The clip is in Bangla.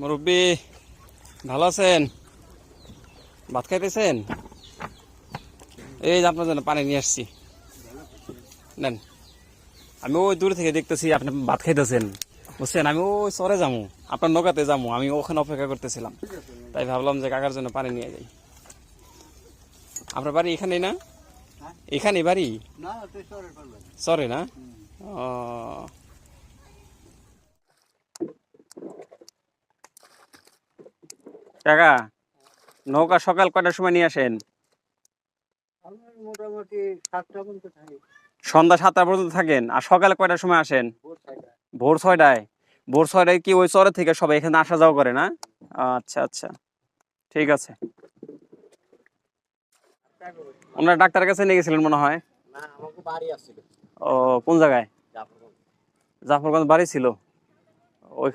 মুরব্বী ভালো আছেন? ভাত খাইতেছেন? এই যে আপনার জন্য পানি নিয়ে আসছি। নেন। আমি ওই দূর থেকে দেখতেছি আপনি ভাত খাইতেছেন। বুঝছেন? আমি ওই চরে যাব আপনার নৌকাতে যাব আমি ওখানে অপেক্ষা করতেছিলাম। তাই ভাবলাম যে কাকার জন্য পানি নিয়ে যাই। আপনার বাড়ি এখানেই না? এখানে বাড়ি? সরি না? ও কাকা নৌকা সকাল কয়টার সময় নিয়ে আসেন? মোটামুটি সাতটা পর্যন্ত থাকি। সন্ধ্যা সাতটা পর্যন্ত থাকেন আর সকালে কয়টার সময় আসেন? ভোর ছয়টায়। ভোর ছয়টায়। কি ওই চরে থেকে সবাই এখানে আসা যাওয়া করে না? আচ্ছা আচ্ছা। ঠিক আছে। ওনারা ডাক্তারের কাছে নিয়ে গেছিলেন মনে হয়? ও কোন জায়গায়? জাফরগঞ্জ। জাফরগঞ্জ বাড়ি ছিল? ওই